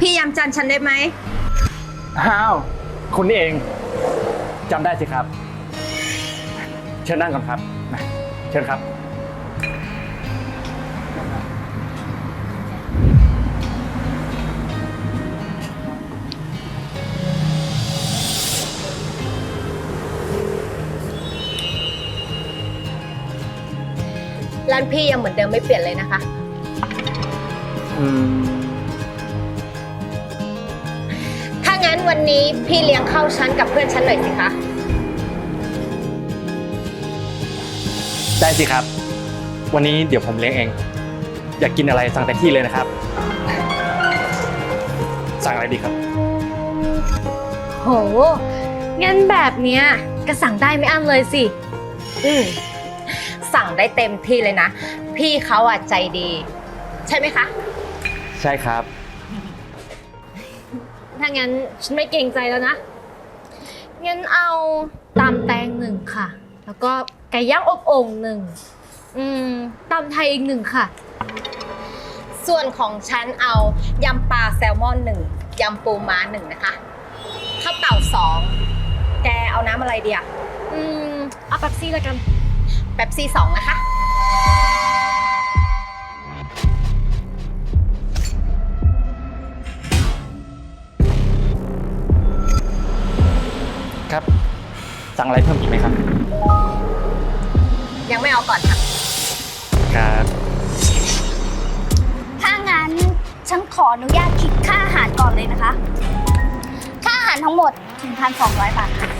พี่ยำจานฉันได้ไหม อ้าว คุณนี่เองจำได้สิครับ เชิญนั่งก่อนครับมาเชิญครับ ร้านพี่ยังเหมือนเดิมไม่เปลี่ยนเลยนะคะ อืม วันนี้พี่เลี้ยงข้าวฉันกับเพื่อนฉันหน่อยสิคะ ได้สิครับ วันนี้เดี๋ยวผมเลี้ยงเอง อยากกินอะไรสั่งแต่ที่เลยนะครับ สั่งอะไรดีครับ โห งั้นแบบเนี้ยก็สั่งได้ไม่อั้นเลยสิ อืมสั่งได้เต็มที่เลยนะ พี่เขาอะใจดี ใช่ไหมคะ ใช่ครับ ถ้างั้นฉันไม่เกรงใจแล้วนะ งั้นเอาตำแตงหนึ่งค่ะ แล้วก็ไก่ย่างอบโอ่งหนึ่ง อืมตำไทยอีกหนึ่งค่ะ ส่วนของฉันเอายำปลาแซลมอนหนึ่งยำปูม้าหนึ่งนะคะ ข้าวเต่าสอง แกเอาน้ำอะไรดีอะอืมเอาเป๊ปซี่แล้วกันเป๊ปซี่สองนะคะ สั่งอะไรเพิ่มอีกไหมครับ ยังไม่เอาก่อนค่ะ ครับ ถ้างั้นฉันขออนุญาตคิดค่าอาหารก่อนเลยนะคะ ค่าอาหารทั้งหมด 1,200 บาทค่ะ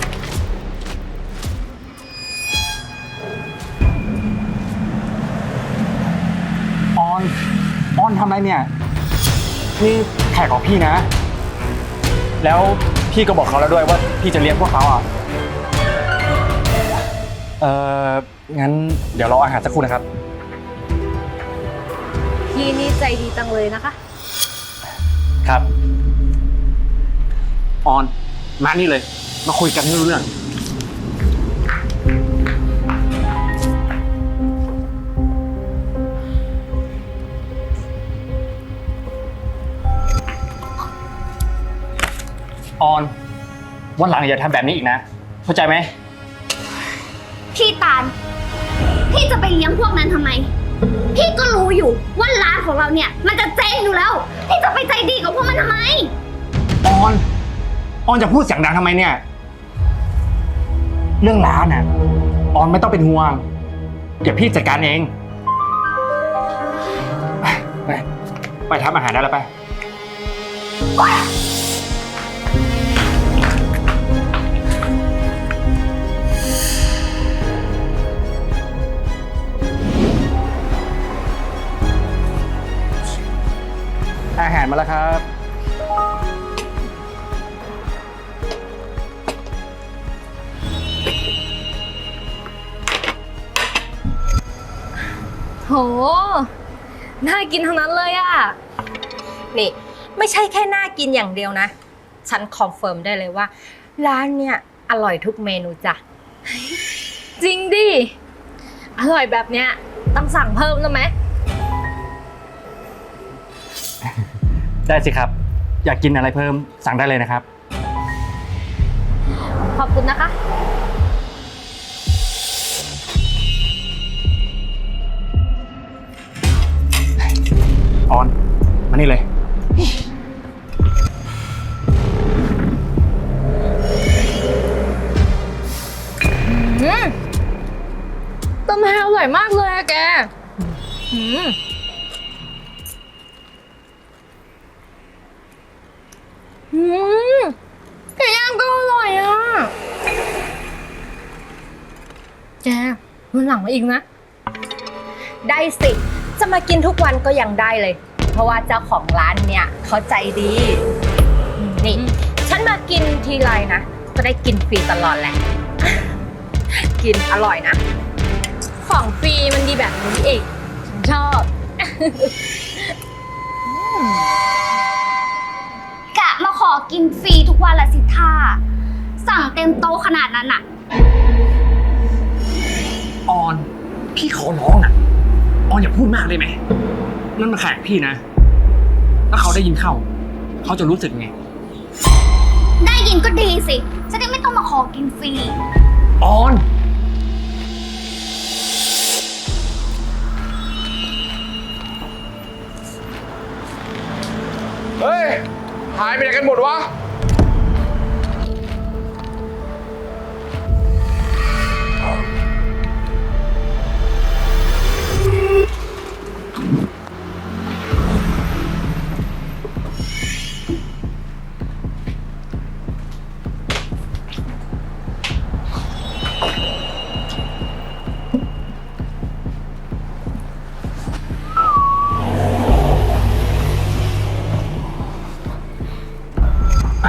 ออน ออนทำอะไรเนี่ย นี่แขกของพี่นะ แล้วพี่ก็บอกเขาแล้วด้วยว่าพี่จะเลี้ยงพวกเขาอะเอ่องั้นเดี๋ยวรออาหารสักครู่นะครับ พี่นี่ใจดีจังเลยนะคะ ครับ ออน มานี่เลย มาคุยกันให้รู้เรื่อง ออน วันหลังอย่าทำแบบนี้อีกนะ เข้าใจไหม พี่ตาล พี่จะไปเลี้ยงพวกนั้นทำไม พี่ก็รู้อยู่ว่าร้านของเราเนี่ย มันจะเจ๊งอยู่แล้ว พี่จะไปใจดีกับพวกมันทำไม ออน ออนจะพูดเสียงดังทำไมเนี่ย เรื่องร้านน่ะ ออนไม่ต้องเป็นห่วง เดี๋ยวพี่จัดการเอง ไป ไปทำอาหารได้แล้วไป อาหารมาแล้วครับ โห น่ากินทั้งนั้นเลยอะนี่ ไม่ใช่แค่น่ากินอย่างเดียวนะ ฉันคอนเฟิร์มได้เลยว่า ร้านเนี่ยอร่อยทุกเมนูจ้ะ จริงดิ อร่อยแบบเนี้ยต้องสั่งเพิ่มแล้วไหม ได้สิครับ อยากกินอะไรเพิ่มสั่งได้เลยนะครับ ขอบคุณนะคะ ออน มานี่เลย อืมต้มแห้งอร่อยมากเลยอะแก อืม อืมไก่ย่างก็อร่อยอะ แกวันหลังมาอีกนะ ได้สิ จะมากินทุกวันก็ยังได้เลย เพราะว่าเจ้าของร้านเนี่ยเขาใจดี นี่ ฉันมากินทีไรนะก็ได้กินฟรีตลอดแหละ กินอร่อยนะ ของฟรีมันดีแบบนี้เองฉันชอบ มาขอกินฟรีทุกวันละสิท่า สั่งเต็มโต๊ะขนาดนั้นอะออน พี่ขอร้องอะออนอย่าพูดมากได้ไหมนั่นมันแขกพี่นะ ถ้าเขาได้ยินเข้าเเขาจะรู้สึกไง ได้ยินก็ดีสิ จะได้ไม่ต้องมาขอกินฟรี ออน หายไปไหนกันหมดวะ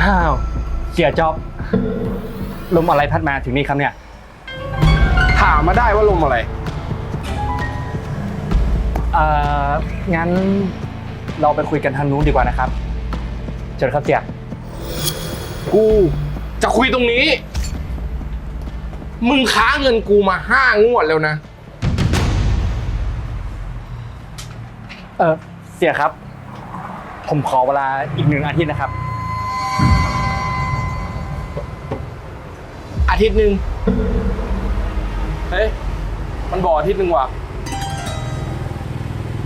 อ้าวเสียจอบลมอะไรพัดมาถึงนี่ครับเนี่ย ถามมาได้ว่าลมอะไร เอ่อ งั้นเราไปคุยกันทางนู้นดีกว่านะครับ เชิญครับเสียกูจะคุยตรงนี้ มึงค้าเงินกูมาห้างวดแล้วนะ เออเสียครับ ผมขอเวลาอีกหนึ่งอาทิตย์นะครับ อาทิตย์หนึ่งเฮ้ยมันบอกอาทิตย์หนึ่งว่ะ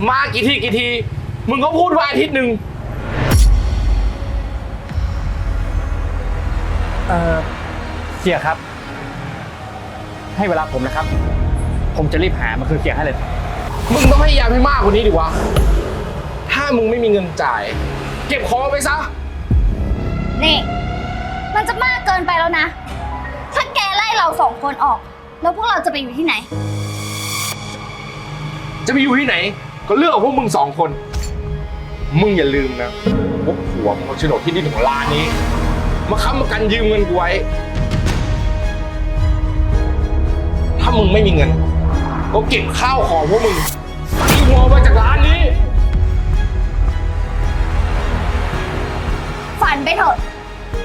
มากี่ทีกี่ที มึงก็พูดว่าอาทิตย์หนึ่งเออเสียครับ ให้เวลาผมนะครับ ผมจะรีบหามาคืนเสียให้เลย มึงต้องพยายามให้มากกว่านี้ดิวะ ถ้ามึงไม่มีเงินจ่าย เก็บของไปซะ นี่ มันจะมากเกินไปแล้วนะถ้าแกไล่ เราสองคนออก แล้วพวกเราจะไปอยู่ที่ไหน จะไปอยู่ที่ไหน ก็เลือกเอาพวกมึงสองคน มึงอย่าลืมนะว่าผัวมึงเอาโฉนดที่ดินของร้านนี้ มาค้ำประกันยืมเงินกูไว้ ถ้ามึงไม่มีเงิน ก็เก็บข้าวของพวกมึงตีหัวมาจากร้านนี้ ฝันไปเถอะ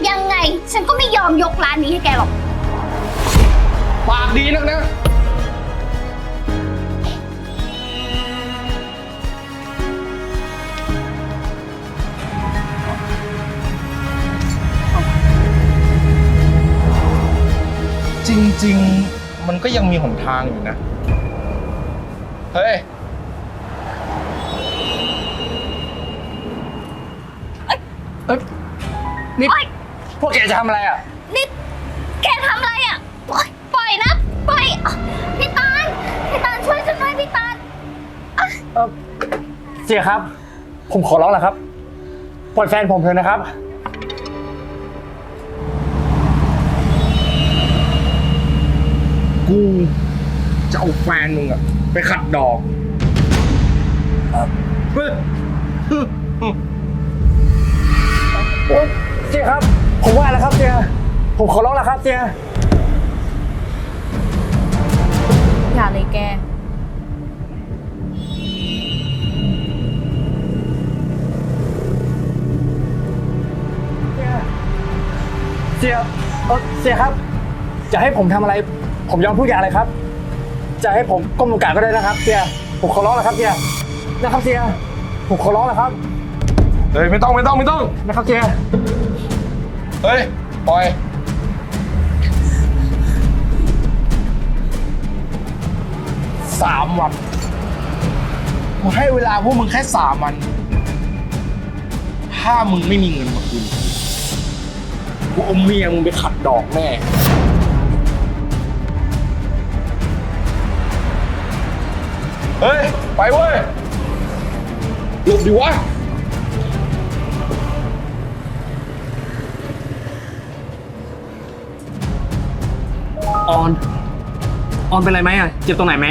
ยังไงฉันก็ไม่ยอมยกร้านนี้ให้แกหรอกปากดีนักนะ จริง ๆ มันก็ยังมีหนทางอยู่นะ เฮ้ย เอ้ย นี่โอ๊ยพวกแกจะทำอะไรอะ นี่แกทำอะไรอะ ปล่อยปล่ อยนะปอะพี่ตาลพี่ตาลช่วยฉันด้วยพี่ตาลเออเสียครับ ผมขอร้องแหละครับปล่อยแฟนผมเถอะนะครับ กูจะเอาแฟนมึงอะไปขัดดอกเฮ้ยโอ๊ยเสียครับ ผมว่าแล้วครับเสียผมขอร้องแล้วครับเสีย อย่าเลยแก เสียเออเสียครับ จะให้ผมทำอะไร ผมยอมทุกอย่างเลยครับ จะให้ผมก้มลงกราบก็ได้นะครับ เสียผมขอร้องแล้วครับเสียนะครับเสียผมขอร้องแล้วครับ เฮ้ยไม่ต้องไม่ต้องไม่ต้องนะครับเสีย เฮ้ยปล่อย สามวันกูให้เวลาพวกมึงแค่สามวัน ถ้ามึงไม่มีเงินมาคืนกูเอาเมียมึงไปขัดดอกแน่เฮ้ย ไปเว้ยหลบดิวะออน ออนเป็นไรไหมอะ เจ็บตรงไหนไหม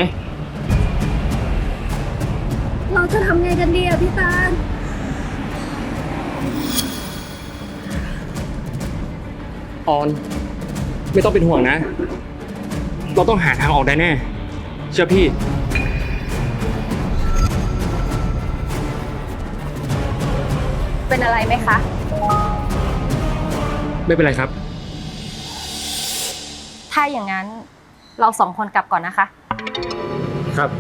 เราจะทำไงกันดีอะพี่ตาลออน ไม่ต้องเป็นห่วงนะ เราต้องหาทางออกได้แน่ เชื่อพี่ เป็นอะไรไหมคะ ไม่เป็นไรครับ ถ้าอย่างนั้นเราสองคนกลับก่อนนะคะ ครับ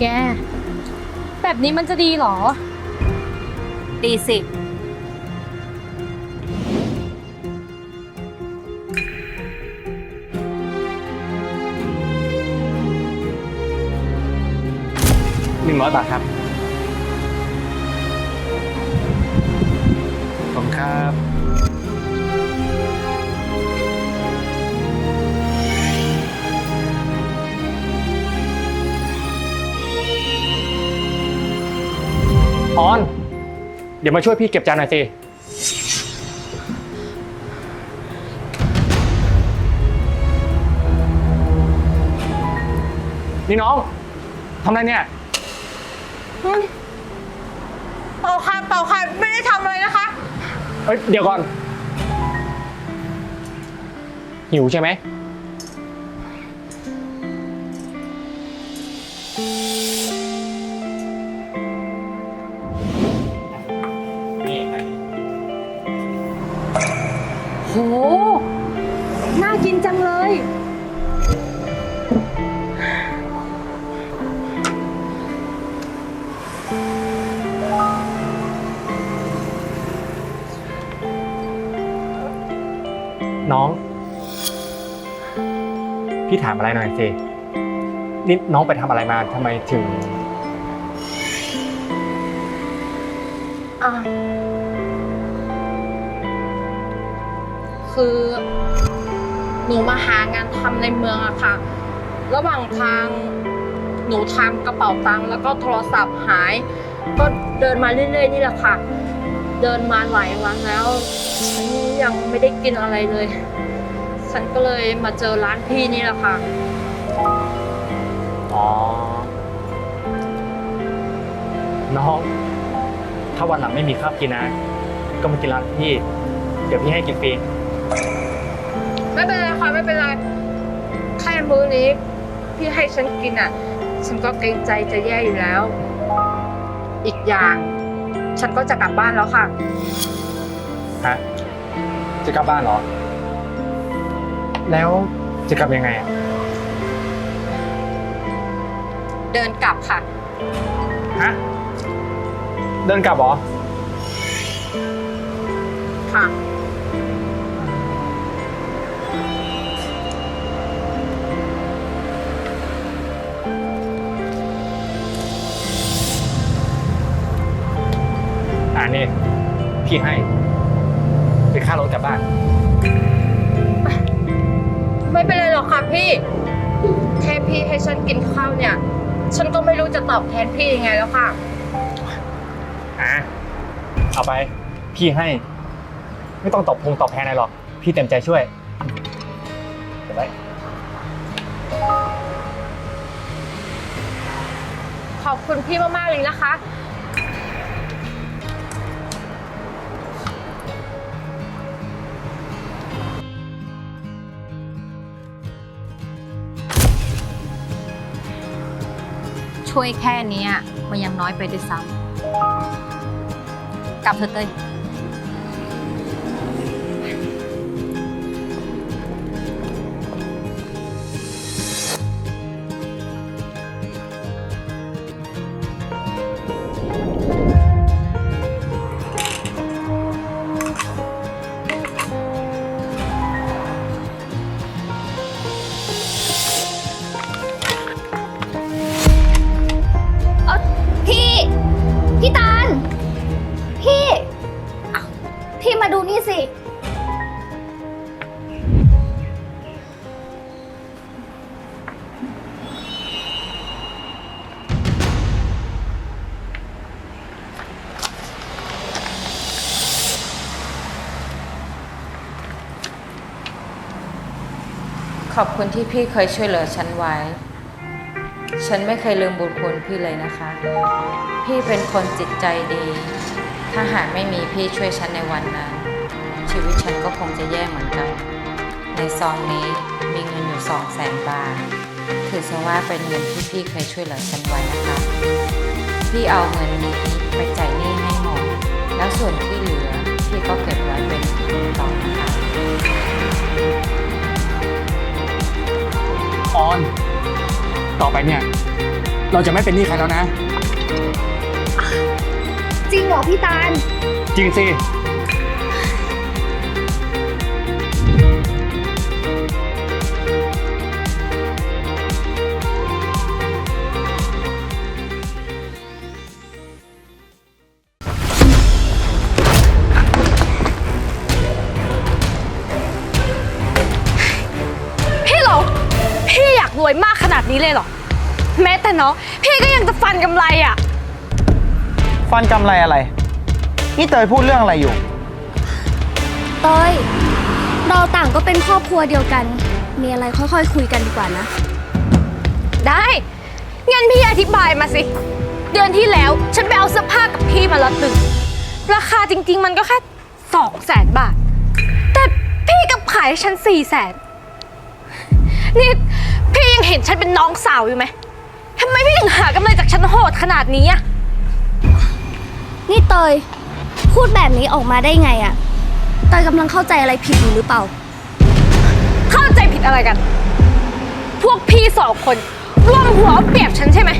แก แบบนี้มันจะดีเหรอ ดีสิ หนึ่งร้อยบาทครับ ขอบคุณครับ ออน เดี๋ยวมาช่วยพี่เก็บจานหน่อยสิ นี่น้องทำอะไรเนี่ย เปล่าค่ะเปล่าค่ะไม่ได้ทำอะไรนะคะ เอ้ยเดี๋ยวก่อน หิวใช่ไหม พี่ถามอะไรหน่อยสิ นี่น้องไปทำอะไรมาทำไมถึง อะคือ หนูมาหางานทำในเมืองอะค่ะ ระหว่างทางหนูทำกระเป๋าตังค์แล้วก็โทรศัพท์หาย ก็เดินมาเรื่อยๆนี่แหละค่ะ เดินมาหลายวันแล้วฉันยังไม่ได้กินอะไรเลย ฉันก็เลยมาเจอร้านพี่นี่แหละค่ะ อ๋อ น้อง ถ้าวันหลังไม่มีข้าวกินนะ ก็มากินร้านพี่ เดี๋ยวพี่ให้กินฟรี ไม่เป็นไรค่ะไม่เป็นไรแค่มื้อนี้ พี่ให้ฉันกินอะ ฉันก็เกรงใจจะแย่อยู่แล้ว อีกอย่าง ฉันก็จะกลับบ้านแล้วค่ะ ฮะ จะกลับบ้านเหรอ แล้วจะกลับยังไงอะเดินกลับค่ะ ฮะ เดินกลับเหรอ ค่ะ อ่านี่พี่ให้เป็นค่ารถกลับบ้าน ฉันกินข้าวเนี่ย ฉันก็ไม่รู้จะตอบแทนพี่ยังไงแล้วค่ะ อะเอาไป พี่ให้ ไม่ต้องตอบพงตอบแทนอะไรหรอก พี่เต็มใจช่วยเก็บไว้ขอบคุณพี่มากๆเลยนะคะ วยแค่เนี้ยมันยังน้อยไปด้วยซ้ำกลับเถอะเต้ย อบคุณที่พี่เคยช่วยเหลือฉันไว้ ฉันไม่เคยลืมบุญคุณพี่เลยนะคะ พี่เป็นคนจิตใจดี ถ้าหากไม่มีพี่ช่วยฉันในวันนั้น ชีวิตฉันก็คงจะแย่เหมือนกัน ในซองนี้มีเงินอยู่สองแสนบาท ถือซะว่าเป็นเงินที่พี่เคยช่วยเหลือฉันไว้นะคะ พี่เอาเงินนี้ไปจ่ายหนี้ให้หมด แล้วส่วนที่ ออนต่อไปเนี่ย เราจะไม่เป็นหนี้ใครแล้วนะ จริงเหรอพี่ตาล จริงสิ เลยเหรอ แม้แต่น้องพี่ก็ยังจะฟันกำไรอะ ฟันกำไรอะไร นี่เตยพูดเรื่องอะไรอยู่ เต้ยเราต่างก็เป็นครอบครัวเดียวกัน มีอะไรค่อยๆคุยกันดีกว่านะ ได้ งั้นพี่อธิบายมาสิ เดือนที่แล้วฉันไปเอาเสื้อผ้ากับพี่มาละตึงราคาจริง ๆ มันก็แค่สองแสนบาท แต่พี่กลับขายให้ฉันสี่แสนนี่ พี่ยังเห็นฉันเป็นน้องสาวอยู่ไหมทำไมพี่ถึงหากำไรจากฉันโหดขนาดนี้อะนี่เตย พูดแบบนี้ออกมาได้ไงอะเตยกำลังเข้าใจอะไรผิดอยู่หรือเปล่า เข้าใจผิดอะไรกัน พวกพี่สองคนร่วมหัวเอาเปรียบฉันใช่ไหม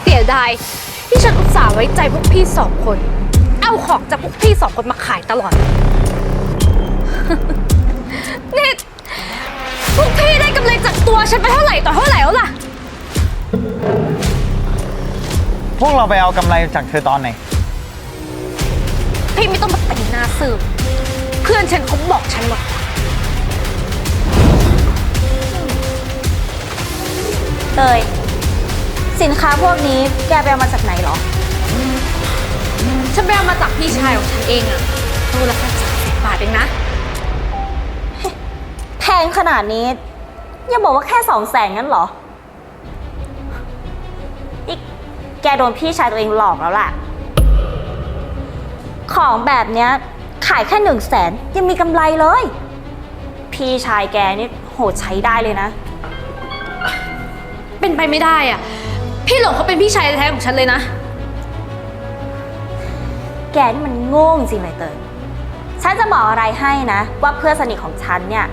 เสียดายที่ฉันอุตส่าห์ไว้ใจพวกพี่สองคน เอาของจากพวกพี่สองคนมาขายตลอด นี่ พวกพี่ได้กำไรจากตัวฉันไปเท่าไหร่ต่อเท่าไหร่แล้วล่ะ พวกเราไปเอากำไรจากเธอตอนไหน พี่ไม่ต้องมาแต่งหน้าสืบเพื่อนฉันเขาบอกฉันว่าเตยสินค้าพวกนี้แกไปเอามาจากไหนเหรอ ฉันไปเอามาจากพี่ชายของฉันเองอะตัวละแค่สามสิบบาทเองนะ แพงขนาดนี้ ยังบอกว่าแค่สองแสนงั้นเหรอ นี่แกโดนพี่ชายตัวเองหลอกแล้วล่ะ ของแบบเนี้ยขายแค่หนึ่งแสนยังมีกำไรเลย พี่ชายแกนี่โหดใช้ได้เลยนะ เป็นไปไม่ได้อะพี่หลงเขาเป็นพี่ชายแท้ๆของฉันเลยนะ แกนี่มันโง่จริงเลยเตย ฉันจะบอกอะไรให้นะ ว่าเพื่อนสนิทของฉันเนี่ย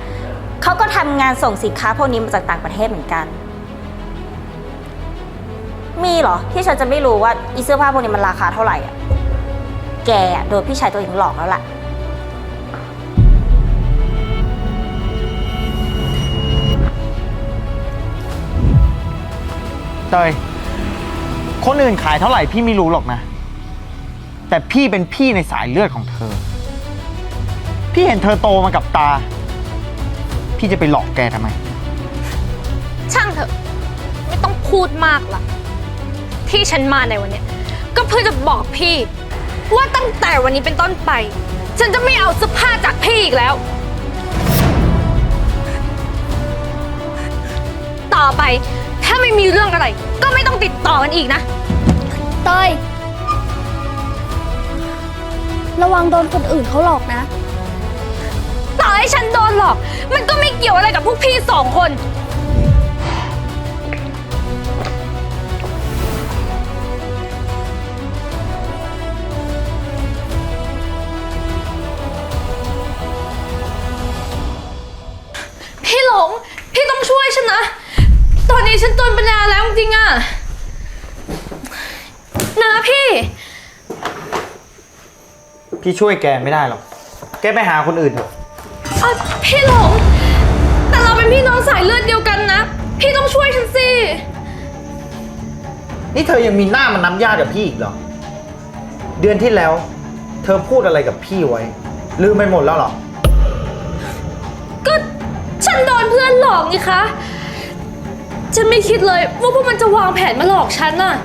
เขาก็ทำงานส่งสินค้าพวกนี้มาจากต่างประเทศเหมือนกัน มีเหรอที่ฉันจะไม่รู้ว่าอีเสื้อผ้าพวกนี้มันราคาเท่าไหร่อะแกโดนพี่ชายตัวเองหลอกแล้วล่ะ เตย คนอื่นขายเท่าไหร่พี่ไม่รู้หรอกนะ แต่พี่เป็นพี่ในสายเลือดของเธอ พี่เห็นเธอโตมากับตา พี่จะไปหลอกแกทำไม ช่างเถอะ ไม่ต้องพูดมากละที่ฉันมาในวันเนี้ยก็เพื่อจะบอกพี่ ว่าตั้งแต่วันนี้เป็นต้นไป ฉันจะไม่เอาเสื้อผ้าจากพี่อีกแล้ว ต่อไปถ้าไม่มีเรื่องอะไร ก็ไม่ต้องติดต่อกันอีกนะ เตยระวังโดนคนอื่นเขาหลอกนะ ต่อให้ฉันโดนหลอก มันก็ไม่เกี่ยวอะไรกับพวกพี่สองคน พี่หลง พี่ต้องช่วยฉันนะ ตอนนี้ฉันจนปัญญาแล้วจริงๆอะนะพี่ พี่ช่วยแกไม่ได้หรอก แกไปหาคนอื่นเถอะ พี่หลง แต่เราเป็นพี่น้องสายเลือดเดียวกันนะ พี่ต้องช่วยฉันสิ นี่เธอยังมีหน้ามันน้ำญาติกับพี่อีกเหรอ เดือนที่แล้ว เธอพูดอะไรกับพี่ไว้ ลืมไปหมดแล้วเหรอ ก็ฉันโดนเพื่อนหลอกนี่คะ ฉันไม่คิดเลยว่าพวกมันจะวางแผนมาหลอกฉันน่ะ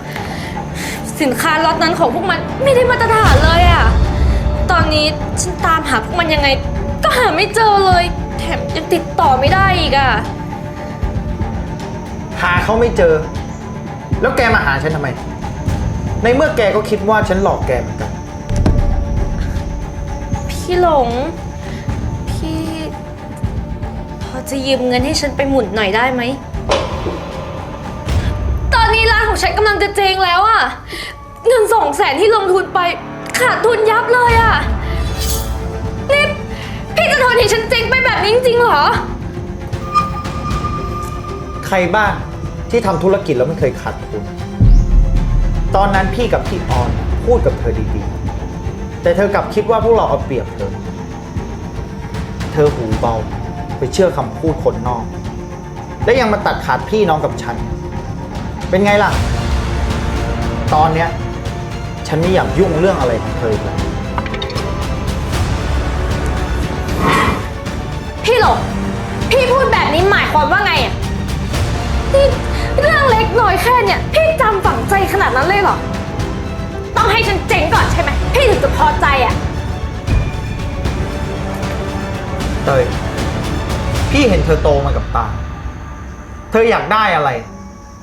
สินค้าล็อตนั้นของพวกมันไม่ได้มาตรฐานเลยอะตอนนี้ฉันตามหาพวกมันยังไง ก็หาไม่เจอเลย แถมยังติดต่อไม่ได้อีกอะหาเขาไม่เจอ แล้วแกมาหาฉันทำไม ในเมื่อแกก็คิดว่าฉันหลอกแกเหมือนกัน พี่หลง พี่ พอจะยืมเงินให้ฉันไปหมุนหน่อยได้ไหม ตอนนี้ร้านของฉันกำลังจะเจ๊งแล้วอะเงินสองแสนที่ลงทุนไป ขาดทุนยับเลยอะนี่พี่ จะทนเห็นฉันเจ๊งไปแบบนี้จริงๆเหรอ ใครบ้างที่ทำธุรกิจแล้วไม่เคยขาดทุน ตอนนั้นพี่กับพี่ออนพูดกับเธอดีๆ แต่เธอกลับคิดว่าพวกเราเอาเปรียบเธอ เธอหูเบาไปเชื่อคำพูดคนนอก และยังมาตัดขาดพี่น้องกับฉัน เป็นไงล่ะ ตอนเนี้ย ฉันไม่อยากยุ่งเรื่องอะไรของเธออีกแล้ว พี่หลงพี่พูดแบบนี้หมายความว่าไงอะนี่เรื่องเล็กน้อยแค่เนี่ย พี่จำฝังใจขนาดนั้นเลยเหรอ ต้องให้ฉันเจ๊งก่อนใช่ไหม พี่ถึงจะพอใจอะเตยพี่เห็นเธอโตมากับตา เธออยากได้อะไร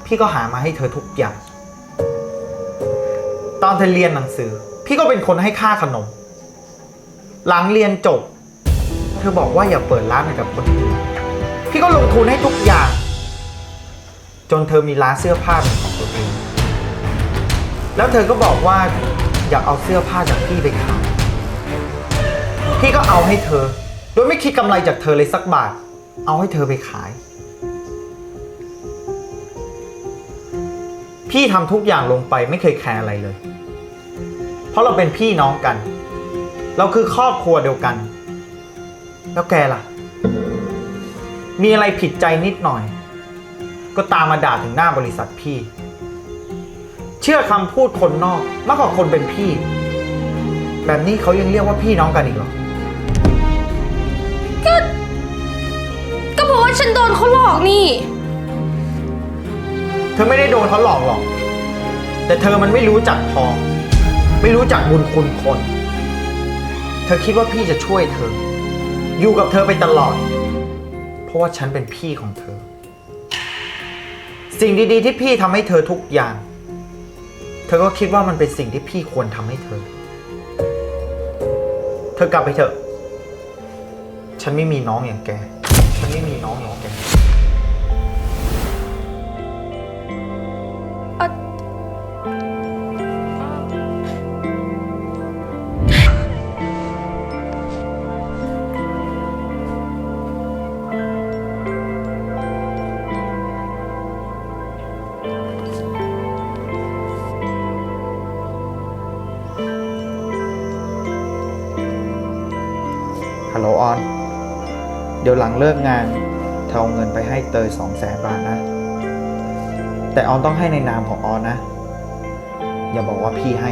พี่ก็หามาให้เธอทุกอย่าง ตอนเธอเรียนหนังสือ พี่ก็เป็นคนให้ค่าขนม หลังเรียนจบ เธอบอกว่าอย่าเปิดร้านเหมือนกับคนอื่นพี่ก็ลงทุนให้ทุกอย่าง จนเธอมีร้านเสื้อผ้าเป็นของตัวเอง แล้วเธอก็บอกว่าอยากเอาเสื้อผ้าจากพี่ไปขายพี่ก็เอาให้เธอ โดยไม่คิดกำไรจากเธอเลยสักบาท เอาให้เธอไปขาย พี่ทำทุกอย่างลงไปไม่เคยแคร์อะไรเลย เพราะเราเป็นพี่น้องกัน เราคือครอบครัวเดียวกัน แล้วแกล่ะ มีอะไรผิดใจนิดหน่อย ก็ตามมาด่าถึงหน้าบริษัทพี่ เชื่อคำพูดคนนอกมากกว่าคนเป็นพี่ แบบนี้เขายังเรียกว่าพี่น้องกันอีกเหรอ ก็ก็เพราะว่าฉันโดนเขาหลอกนี่ เธอไม่ได้โดนเขาหลอกหรอก แต่เธอมันไม่รู้จักพอ ไม่รู้จักบุญคุณคน เธอคิดว่าพี่จะช่วยเธอ อยู่กับเธอไปตลอด เพราะว่าฉันเป็นพี่ของเธอ สิ่งดีๆที่พี่ทำให้เธอทุกอย่าง เธอก็คิดว่ามันเป็นสิ่งที่พี่ควรทำให้เธอ เธอกลับไปเถอะ ฉันไม่มีน้องอย่างแก ฉันไม่มีน้องอย่างแก หลังเลิกงานเธอเอาเงินไปให้เตยสองแสนบาทนะ แต่ออนต้องให้ในนามของออนนะ อย่าบอกว่าพี่ให้